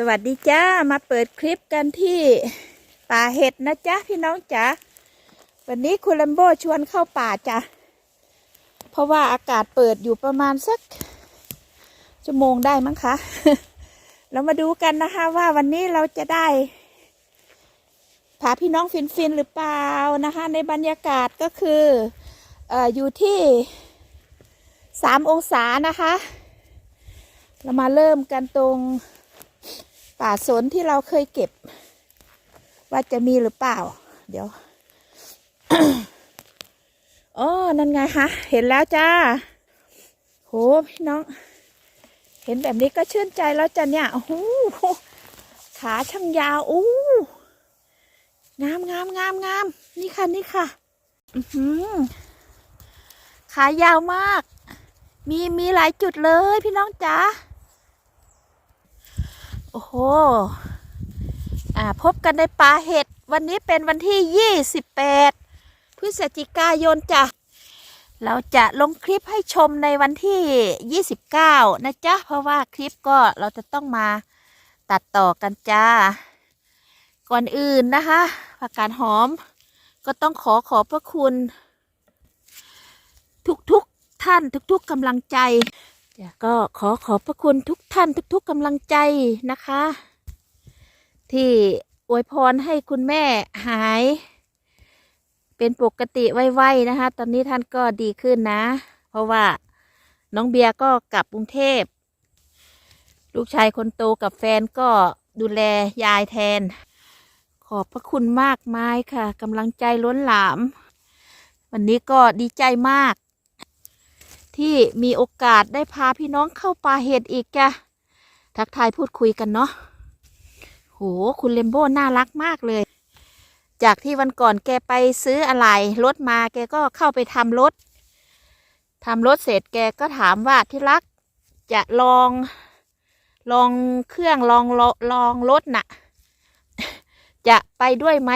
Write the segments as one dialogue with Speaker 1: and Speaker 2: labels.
Speaker 1: สวัสดีจ้ามาเปิดคลิปกันที่ป่าเห็ดนะจ๊ะพี่น้องจ๋าวันนี้คุณลัมโบชวนเข้าป่าจ้ะเพราะว่าอากาศเปิดอยู่ประมาณสักชั่วโมงได้มั้งคะ เรามาดูกันนะคะว่าวันนี้เราจะได้พาพี่น้องฟินฟินหรือเปล่านะคะ ในบรรยากาศก็คืออออยู่ที่สามองศานะคะ เรามาเริ่มกันตรง ป่าสนที่เราเคยเก็บ ว่าจะมีหรือเปล่า เดี๋ยวอ๋อนั่นไงคะเห็นแล้วจ้าโหพี่น้อง เห็นแบบนี้ก็ชื่นใจแล้วจ้ะเนี่ยโอ้โหขาช่างยาวอู้งามงามงามงามนี่ค่ะนี่ค่ะอือหือขายาวมาก มีมีหลายจุดเลยพี่น้องจ๋า อ้โหอ่าพบกันในป่าเห็ด วันนี้เป็นวันที่ 28 พฤศจิกายนจ้ะ เราจะลงคลิปให้ชมในวันที่ 29 นะจ๊ะ เพราะว่าคลิปก็เราจะต้องมาตัดต่อกันจ้า ก่อนอื่นนะคะผักกาดหอม ก็ต้องขอขอบพระคุณ ทุกๆท่านทุกๆกำลังใจ ก็ขอขอบพระคุณทุกท่านทุกๆกำลังใจนะคะ ที่อวยพรให้คุณแม่หาย เป็นปกติไวๆนะคะ ตอนนี้ท่านก็ดีขึ้นนะ เพราะว่าน้องเบียร์ก็กลับกรุงเทพ ลูกชายคนโตกับแฟนก็ดูแลยายแทน ขอบพระคุณมากมายค่ะกำลังใจล้นหลาม วันนี้ก็ดีใจมาก ที่มีโอกาสได้พาพี่น้องเข้าป่าเห็ดอีกจ้ะทักทายพูดคุยกันเนาะโหคุณเลมโบ้น่ารักมากเลย จากที่วันก่อนแกไปซื้ออะไรรถมาแกก็เข้าไปทำรถทำรถเสร็จแกก็ถามว่าที่รักจะลองลองเครื่องลองลองลองรถน่ะ จะไปด้วยไหม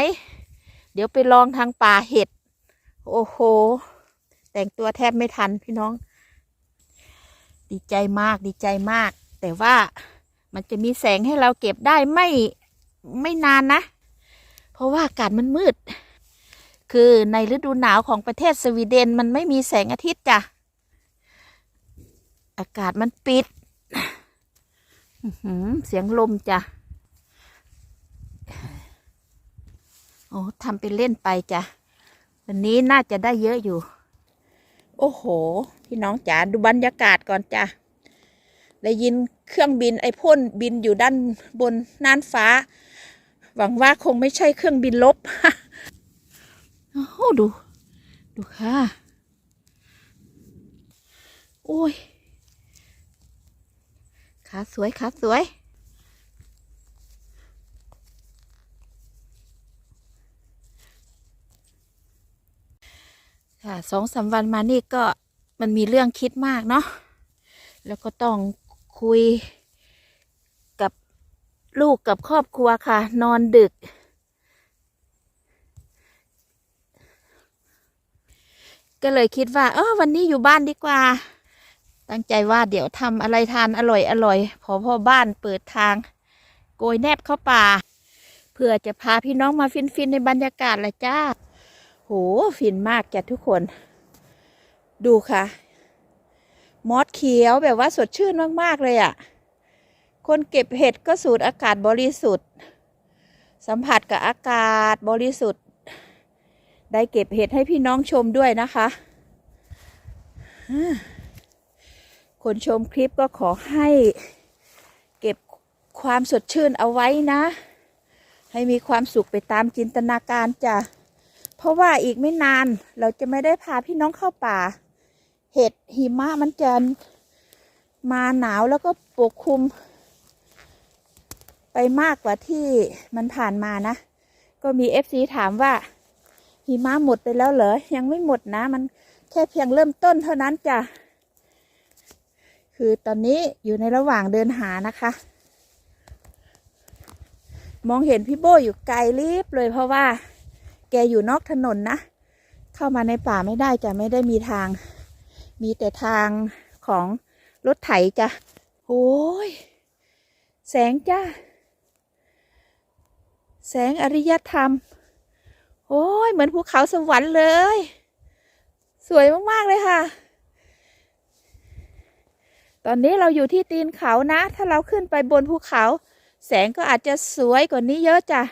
Speaker 1: เดี๋ยวไปลองทางป่าเห็ด โอ้โห แต่งตัวแทบไม่ทันพี่น้อง ดีใจมากดีใจมาก แต่ว่ามันจะมีแสงให้เราเก็บได้ไม่ไม่นานนะ เพราะว่าอากาศมันมืด คือในฤดูหนาวของประเทศสวีเดนมันไม่มีแสงอาทิตย์จ้ะ อากาศมันปิดหือเสียงลมจ้ะ โอ้ทำเป็นเล่นไปจ้ะ วันนี้น่าจะได้เยอะอยู่ โอ้โห พี่น้องจ๋าดูบรรยากาศก่อนจ้ะได้ยินเครื่องบินไอพ่นบินอยู่ด้านบนน่านฟ้า หวังว่าคงไม่ใช่เครื่องบินลบโอ้โหดู ดูค่ะ โอ้ยขาสวยขาสวยค่ะสองสามวันมานี่ก็ มันมีเรื่องคิดมากเนาะแล้วก็ต้องคุยกับลูกกับครอบครัวค่ะ นอนดึก ก็เลยคิดว่า เออวันนี้อยู่บ้านดีกว่า ตั้งใจว่าเดี๋ยวทำอะไรทานอร่อยอร่อยพอพ่อบ้านเปิดทาง โกยแนบเข้าป่าเพื่อจะพาพี่น้องมาฟินๆในบรรยากาศละจ้า โหฟินมากจ้ะทุกคน ดูค่ะ มอสเขียวแบบว่าสดชื่นมาก ๆ เลยอะ่ะ คนเก็บเห็ดก็สูดอากาศบริสุทธิ์ สัมผัสกับอากาศบริสุทธิ์ ได้เก็บเห็ดให้พี่น้องชมด้วยนะคะ คนชมคลิปก็ขอให้เก็บความสดชื่นเอาไว้นะ ให้มีความสุขไปตามจินตนาการจ้ะเพราะว่าอีกไม่นานเราจะไม่ได้พาพี่น้องเข้าป่า เห็ดหิมะมันจะมาหนาวแล้วก็ปกคลุม ไปมากกว่าที่มันผ่านมานะ ก็มีเอฟซีถามว่าหิมะหมดไปแล้วเหรอ ยังไม่หมดนะ มันแค่เพียงเริ่มต้นเท่านั้นจ้ะ คือตอนนี้อยู่ในระหว่างเดินหานะคะ มองเห็นพี่โบอยู่ไกลลิบเลยเพราะว่า แกอยู่นอกถนนนะ เข้ามาในป่าไม่ได้จะไม่ได้มีทาง มีแต่ทางของรถไถจ้ะโอ้ย แสงจ้า แสงอริยธรรม โอ้ย เหมือนภูเขาสวรรค์เลย สวยมาก ๆ เลยค่ะ ตอนนี้เราอยู่ที่ตีนเขานะ ถ้าเราขึ้นไปบนภูเขา แสงก็อาจจะสวยกว่านี้เยอะจ้ะ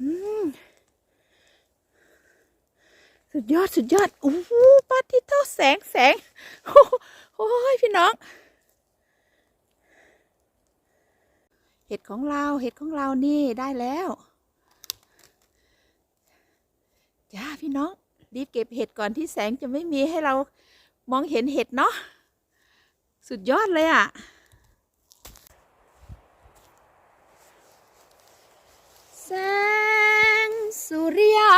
Speaker 1: อืม สุดยอดสุดยอดอู้หูปาทิโตแสงแสงโอ้โหโอ้ยพี่น้อง เห็ดของเราเห็ดของเรานี่ได้แล้วจ้าพี่น้อง รีบเก็บเห็ดก่อนที่แสงจะไม่มีให้เรามองเห็นเห็ดเนาะสุดยอดเลยอะ่ะ แสง สุริยา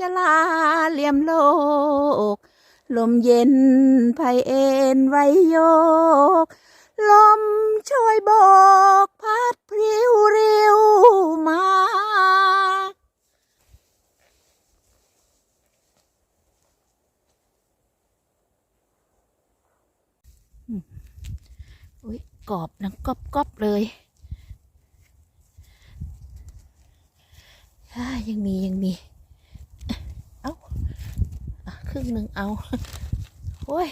Speaker 1: จลาเหลี่ยมโลก ลมเย็นไพเอ็นไวโยก ลมช่วยโบกพัดพริ้วเริวมา อุ้ยกรอบนังกรอบกรอบๆเลยอ่า ยังมียังมี เอาอะครึ่งหนึ่งเอา โอ้ย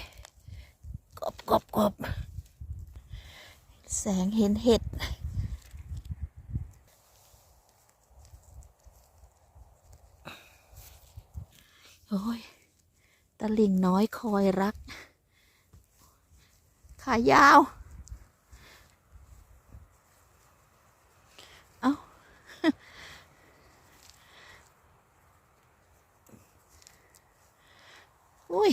Speaker 1: กรบกรบกบแสงเห็นเห็ด โอ้ย ตะลิงน้อยคอยรัก ขายาว เอา อุ้ย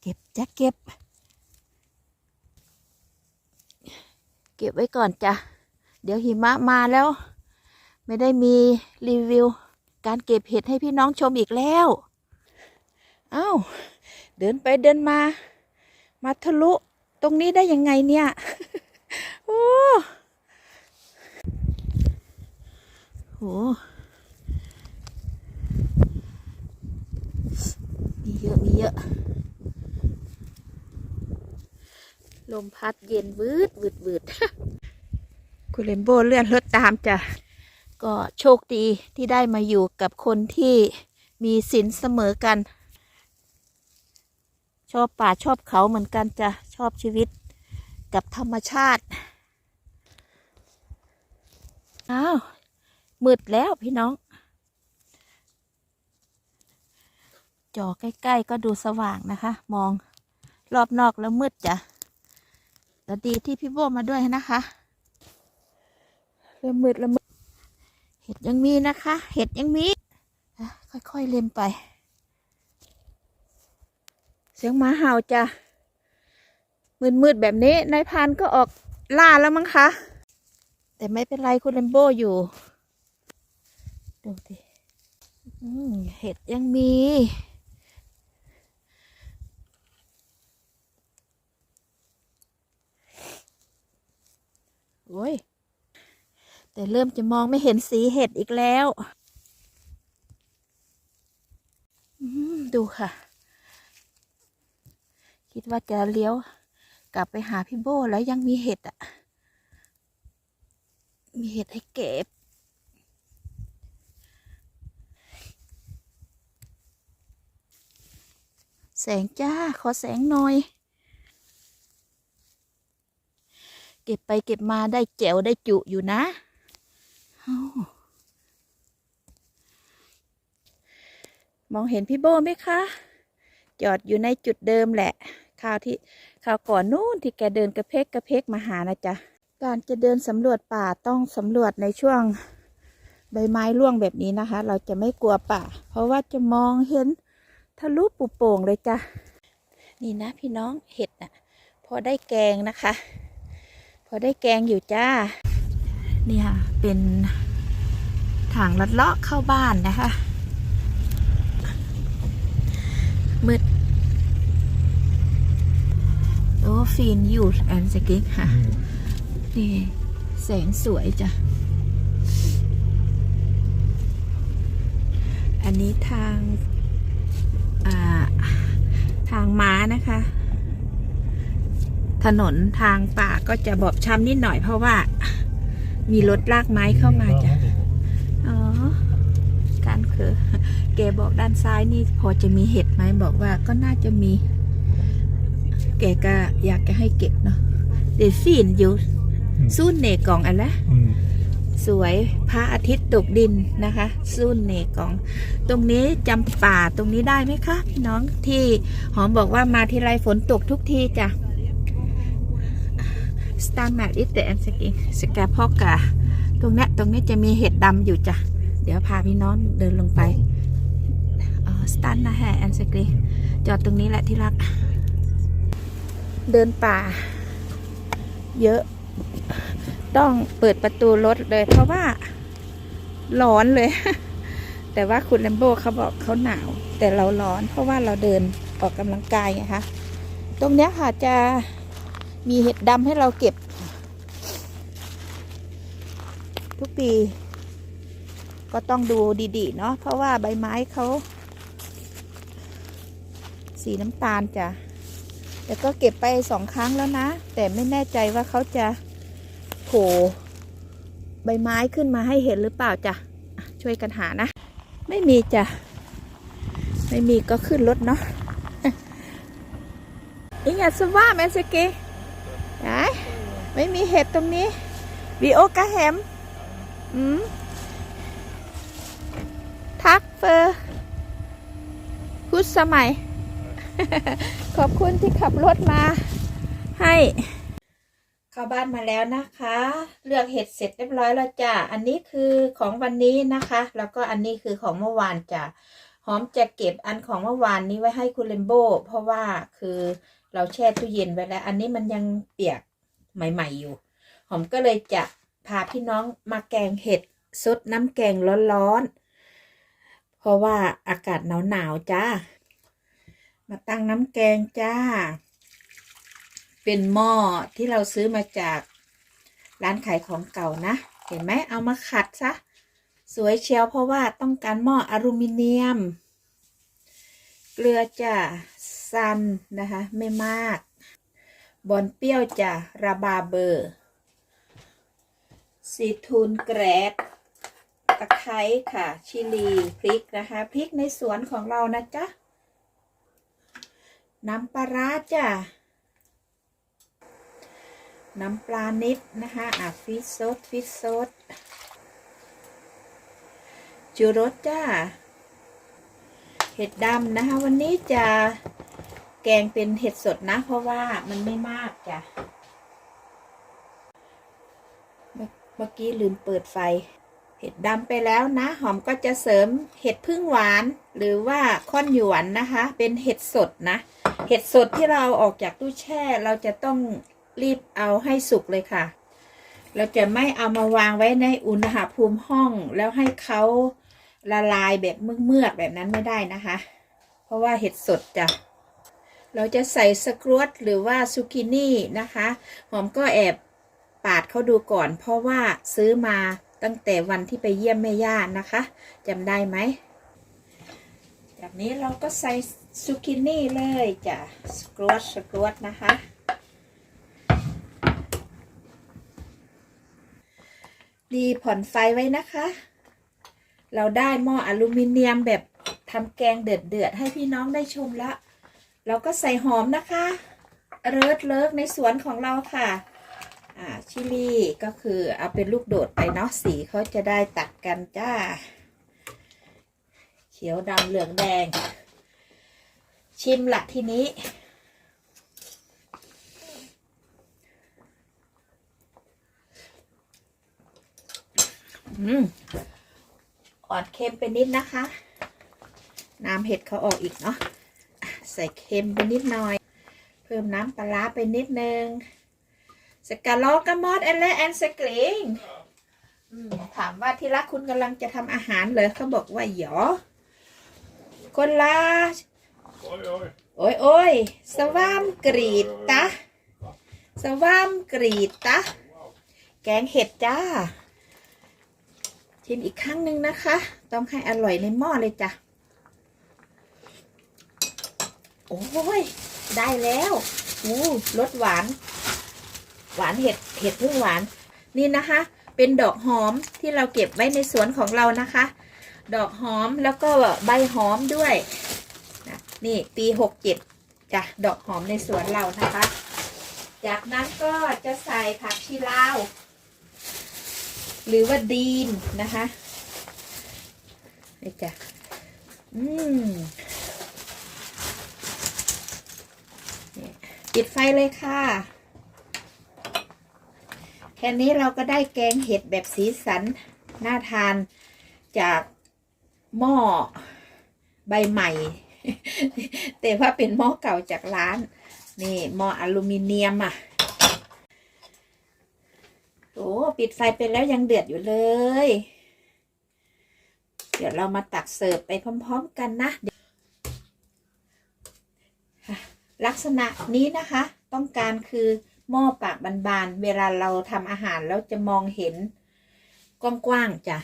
Speaker 1: เก็ บจะเก็บ เก็บไว้ก่อนจ้ะ เดี๋ยวหิมะมาแล้ว ไม่ได้มีรีวิว การเก็บเห็ดให้พี่น้องชมอีกแล้ว เอ้า เดินไปเดินมา มาทะลุตรงนี้ได้ยังไงเนี่ยโอ้โหมีเยอะ มีเยอะ ลมพัดเย็นวืดวืดวืดคุณเลมโบเลื่อนรถตามจ้ะ ก็โชคดีที่ได้มาอยู่กับคนที่มีศีลเสมอกัน ชอบป่าชอบเขาเหมือนกันจ้ะ ชอบชีวิตกับธรรมชาติ อ้าว มืดแล้วพี่น้อง จอใกล้ ๆ ก็ดูสว่างนะคะ มองรอบนอกแล้วมืดจ้ะ แต่ดีที่พี่โบมาด้วยนะคะเริ่มมืดแล้วมืดเห็ดยังมีนะคะ เห็ดยังมีอะค่อยๆเล็มไป เสียงหมาเห่าจ้ะมืดๆแบบนี้นายพรานก็ออกล่าแล้วมั้งคะ แต่ไม่เป็นไรคุณเลมโบอยู่ ดูดิอืมเห็ดยังมี โอ้ย แต่เริ่มจะมองไม่เห็นสีเห็ดอีกแล้วดูค่ะ คิดว่าจะเลี้ยว กลับไปหาพี่โบแล้วยังมีเห็ดอะ มีเห็ดให้เก็บแสงจ้า ขอแสงหน่อย เก็บไปเก็บมาได้แจวได้จุอยู่นะอมองเห็นพี่โบไหมคะ จอดอยู่ในจุดเดิมแหละคราวที่คราวก่อนนู้นที่แกเดินกระเพกกระเพกมาหานะจ๊ะการจะเดินสำรวจป่าต้องสำรวจในช่วงใบไม้ร่วงแบบนี้นะคะ เราจะไม่กลัวป่า เพราะว่าจะมองเห็นทะลุปุโป่งเลยจ้ะนี่นะพี่น้องเห็ดน่ะ พอได้แกงนะคะ อได้แกงอยู่จ้า นี่ค่ะ เป็นถังลัดเลาะเข้าบ้านนะคะมืดโอ้ฟีนยูแอนสกิกค่ะ นี่ แสงสวยจ้ะ อันนี้ทางอ่าทางม้านะคะ ถนนทางป่าก็จะบอบช้ำนิดหน่อยเพราะว่า มีรถลากไม้เข้ามาจ้ะ อ๋อ การคือแกบอกด้านซ้ายนี่พอจะมีเห็ดไหมบอกว่าก็น่าจะมี แกก็อยากจะให้เก็บเนาะเดยวฟีนอยู่สู้เนกองอะไร
Speaker 2: Mm.
Speaker 1: สวยพระอาทิตย์ตกดินนะคะสู้เนกอง ตรงนี้จำป่าตรงนี้ได้ไหมคะพี่น้องที่หอมบอกว่ามาทีไรฝนตกทุกทีจ้ะ สตาร์แมทอิตเตอร์สกิสแกพอกะตรงเนี้ยตรงนี้จะมีเห็ดดำอยู่จ้ะ เดี๋ยวพาพี่น้องเดินลงไปสตาร์นะแฮแอนสกิจอดตรงนี้แหละที่รัก เดินป่า เยอะ ต้องเปิดประตูรถเลย เพราะว่าร้อนเลย แต่ว่าคุณแลมโบเขาบอกเขาหนาว แต่เราร้อน เพราะว่าเราเดินออกกำลังกายไงคะตรงเนี้ยค่ะจะ มีเห็ดดำให้เราเก็บ ทุกปี ก็ต้องดูดีๆ เนาะเพราะว่าใบไม้เขา สีน้ำตาลจ้ะแต่ก็เก็บไปสองครั้งแล้วนะ แต่ไม่แน่ใจว่าเขาจะโผล่ใบไม้ขึ้นมาให้เห็นหรือเปล่าจ้ะช่วยกันหานะ ไม่มีจ้ะ ไม่มีก็ขึ้นรถเนาะอิงอัสว่าแมสเก ไหนไม่มีเห็ดตรงนี้วีโอกะแฮมอืมทักเฟอร์พุทธสมัย ขอบคุณที่ขับรถมาให้เข้าบ้านมาแล้วนะคะ เลือกเห็ดเสร็จเรียบร้อยแล้วจ้ะอันนี้คือของวันนี้นะคะ แล้วก็อันนี้คือของเมื่อวานจ้ะหอมจะเก็บอันของเมื่อวานนี้ไว้ให้คุณเลมโบเพราะว่าคือ เราแช่ตู้เย็นไว้แล้ว อันนี้มันยังเปียกใหม่ ๆ อยู่ หอมก็เลยจะพาพี่น้องมาแกงเห็ดซดน้ำแกงร้อนๆ เพราะว่าอากาศหนาวๆจ้า มาตั้งน้ำแกงจ้า เป็นหม้อที่เราซื้อมาจากร้านขายของเก่านะ เห็นไหมเอามาขัดซะ สวยเชียวเพราะว่าต้องการหม้ออลูมิเนียม เกลือจ้ะ ซันนะคะไม่มาก บอนเปรี้ยวจ้ะราบาเบอร์ซีทูนแกรดตะไคร้ค่ะ ชิลีพริกนะคะพริกในสวนของเรานะจ๊ะน้ำปลาร้าจ้ะน้ำปลานิดนะคะอะฟิชโซดฟิชโซดจูรสจ้าเห็ดดำนะคะ วันนี้จะ แกงเป็นเห็ดสดนะ เพราะว่ามันไม่มากจ้ะ เมื่อกี้ลืมเปิดไฟ เห็ดดำไปแล้วนะ หอมก็จะเสริมเห็ดพึ่งหวาน หรือว่าค่อนหยวนนะคะ เป็นเห็ดสดนะ เห็ดสดที่เราออกจากตู้แช่ เราจะต้องรีบเอาให้สุกเลยค่ะ เราจะไม่เอามาวางไว้ในอุณหภูมิห้อง แล้วให้เขาละลายแบบเมือกๆแบบนั้นไม่ได้นะคะ เพราะว่าเห็ดสดจ้ะ เราจะใส่สกรวตหรือว่าซูกินี่นะคะ หอมก็แอบปาดเขาดูก่อน เพราะว่าซื้อมาตั้งแต่วันที่ไปเยี่ยมแม่ย่านะคะจำได้ไหม จากนี้เราก็ใส่ซูกินี่เลยจ้ะสกรวตสกรวตนะคะดีผ่อนไฟไว้นะคะ เราได้หม้ออลูมิเนียมแบบทำแกงเดือดๆให้พี่น้องได้ชม แล้วเราก็ใส่หอมนะคะเริดเลิกในสวนของเราค่ะอ่าชิลีก็คือเอาเป็นลูกโดดไปเนาะสีเขาจะได้ตัดกันจ้า เขียวดำเหลืองแดง ชิมละทีนี้ อืมอ่อนเค็มไปนิดนะคะ น้ำเห็ดเขาออกอีกเนาะ ใส่เค็มไปนิดหน่อย เพิ่มน้ำปลาร้าไปนิดนึงสกาลอกมอดแอนและแอนสกลิงถามว่าที่รักคุณกำลังจะทำอาหารเหรอเขาบอกว่าหยอคนละโอ้ยโอ้ยสวามกรีดตะสวามกรีดตะแกงเห็ดจ้าชิมอีกครั้งหนึ่งนะคะ ต้องให้อร่อยในหม้อเลยจ้ะ โอ้ย ได้แล้วอู้รสหวาน หวานเห็ดเห็ดพึ่งหวาน นี่นะคะ เป็นดอกหอมที่เราเก็บไว้ในสวนของเรานะคะ ดอกหอมแล้วก็ใบหอมด้วยนะนี่ปีหกเจ็ดจ้ะดอกหอมในสวนเรานะคะ จากนั้นก็จะใส่ผักชีลาว หรือว่าดีนนะคะนี่จ้ะอืมนี่ ปิดไฟเลยค่ะแค่นี้เราก็ได้แกงเห็ดแบบสีสันน่าทานจากหม้อใบใหม่ แต่ว่าเป็นหม้อเก่าจากร้าน นี่หม้ออลูมิเนียมอะโอ้ปิดไฟไปแล้วยังเดือดอยู่เลย เดี๋ยวเรามาตักเสิร์ฟไปพร้อม ๆ กันนะเดี๋ยวค่ะ ลักษณะนี้นะคะ ต้องการคือหม้อปากบานๆ เวลาเราทำอาหารแล้วจะมองเห็นกว้างๆจ้ะ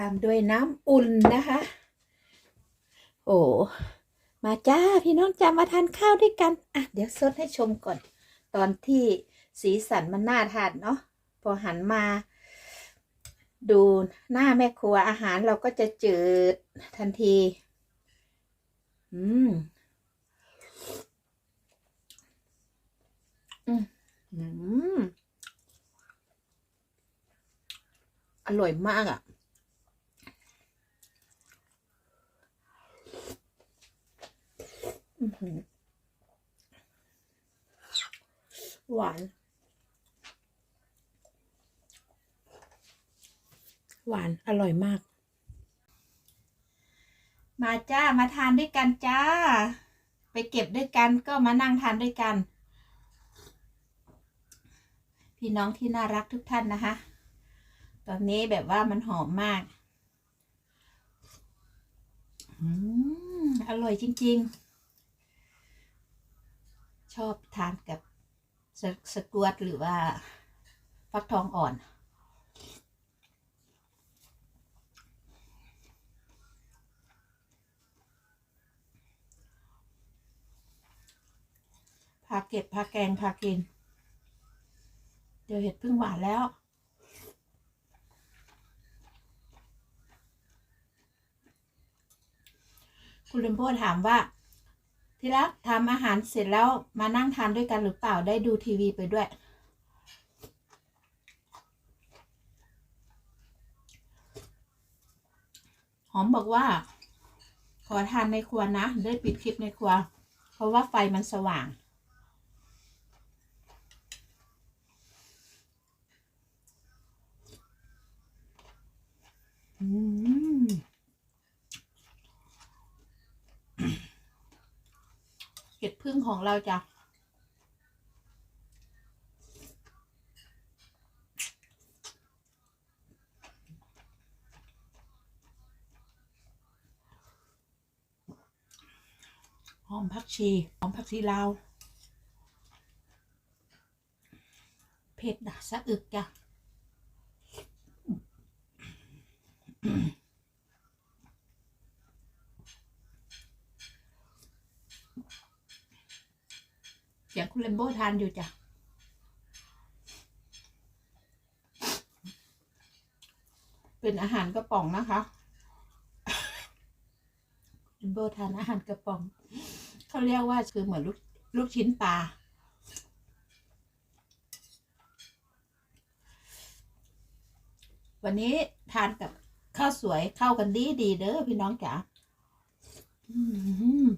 Speaker 1: ตามด้วยน้ำอุ่นนะคะ โอ้มาจ้าพี่น้องจ้ามาทานข้าวด้วยกัน อะ เดี๋ยวซดให้ชมก่อน ตอนที่สีสันมันน่าทานเนาะพอหันมา ดูหน้าแม่ครัวอาหารเราก็จะจืดทันที อืม อืมอืมอร่อยมากอะ หวาน หวานอร่อยมาก มาจ้า มาทานด้วยกันจ้า ไปเก็บด้วยกันก็มานั่งทานด้วยกัน พี่น้องที่น่ารักทุกท่านนะคะ ตอนนี้แบบว่ามันหอมมาก อืม อร่อยจริง ๆ ชอบทานกับสสกวดหรือว่าฟักทองอ่อน พาเก็บพาแกงพากิน เดี๋ยวเห็ดพึ่งหวานแล้วคุณลิมโบถามว่า ที่รักทำอาหารเสร็จแล้วมานั่งทานด้วยกันหรือเปล่าได้ดูทีวีไปด้วย หอมบอกว่า ขอทานในครัวนะ ได้ปิดคลิปในครัว เพราะว่าไฟมันสว่าง อืม เห็ดพึ่งของเราจ้ะหอมผักชีหอมผักชีลาว เผ็ดนะสะอึกจ้ะ เสียงคุณเลมโบทานอยู่จ้ะเป็นอาหารกระป๋องนะคะเลมโบทานอาหารกระป๋อง เขาเรียกว่าคือเหมือนลูกลูกชิ้นปลา วันนี้ทานกับข้าวสวยเข้ากันดีดีเด้อพี่น้องจ๋าอืม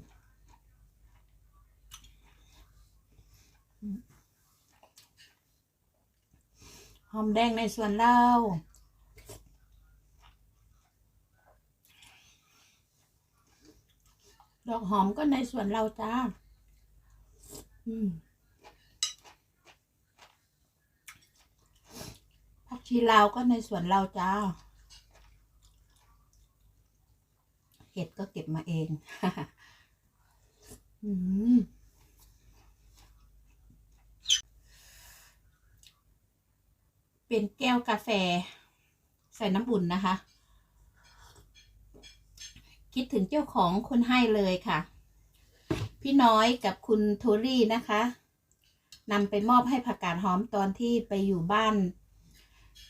Speaker 2: หอมแดงในสวนเราดอกหอมก็ในสวนเราจ้า อืมผักชีลาวก็ในสวนเราจ้า เห็ดก็เก็บมาเอง อืม เป็นแก้วกาแฟ ใส่น้ำอุ่นนะคะ คิดถึงเจ้าของคนให้เลยค่ะ พี่น้อยกับคุณโทรี่นะคะนำไปมอบให้ผักกาดหอมตอนที่ไปอยู่บ้าน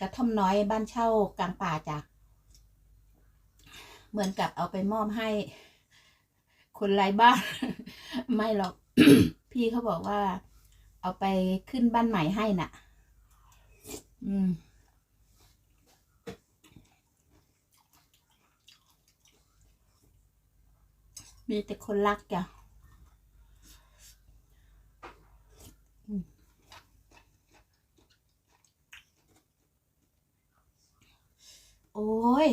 Speaker 2: กระท่อมน้อยบ้านเช่ากลางป่าจ้ะเหมือนกับเอาไปมอบให้ คนไร้บ้าน ไม่หรอก พี่เขาบอกว่า เอาไปขึ้นบ้านใหม่ให้น่ะ อืมมีแต่คนรักจ้ะโอ้ย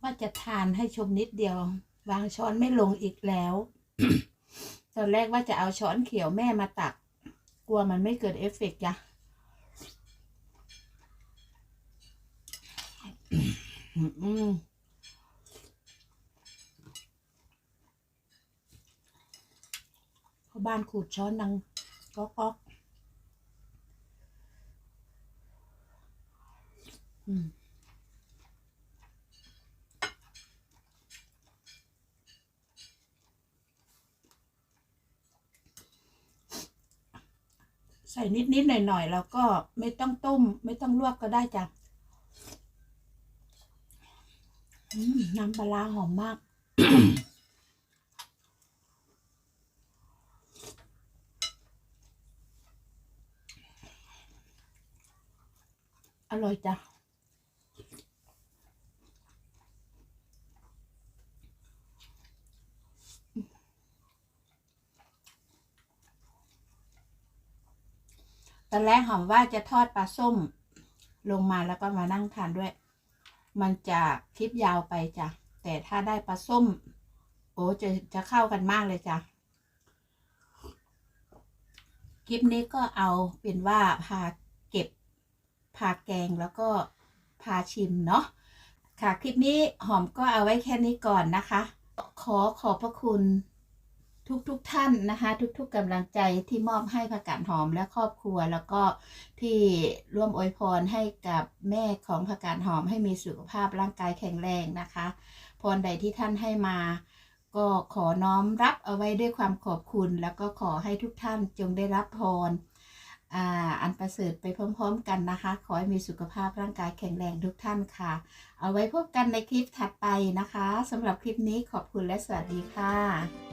Speaker 2: ว่าจะทานให้ชมนิดเดียว วางช้อนไม่ลงอีกแล้ว อนแรกว่าจะเอาช้อนเขียวแม่มาตัก กลัวมันไม่เกิดเอฟเฟกต์จ้ะอืมเพราบ้านขูดช้อนดังก๊อกก๊อกอืม ใส่นิดๆหน่อยๆแล้วก็ไม่ต้องต้ม ไม่ต้องลวกก็ได้จ้ะน้ำปลาร้าหอมมาก อร่อยจ้ะ ตอนแรกหอมว่าจะทอดปลาส้มลงมาแล้วก็มานั่งทานด้วย มันจะคลิปยาวไปจ้ะ แต่ถ้าได้ปลาส้ม โอ้จะจะเข้ากันมากเลยจ้ะ คลิปนี้ก็เอาเป็นว่าพาเก็บ พาแกงแล้วก็พาชิมเนาะ ค่ะ คลิปนี้หอมก็เอาไว้แค่นี้ก่อนนะคะ ขอขอบพระคุณ ทุกๆท่านนะคะ ทุกๆกำลังใจที่มอบให้ผักกาดหอมและครอบครัว แล้วก็ที่ร่วมอวยพรให้กับแม่ของผักกาดหอมให้มีสุขภาพร่างกายแข็งแรงนะคะพรใดที่ท่านให้มา ก็ขอน้อมรับเอาไว้ด้วยความขอบคุณ แล้วก็ขอให้ทุกท่านจงได้รับพรอันประเสริฐไปพร้อมๆกันนะคะ ขอให้มีสุขภาพร่างกายแข็งแรงทุกท่านค่ะ เอาไว้พบกันในคลิปถัดไปนะคะสำหรับคลิปนี้ขอบคุณและสวัสดีค่ะ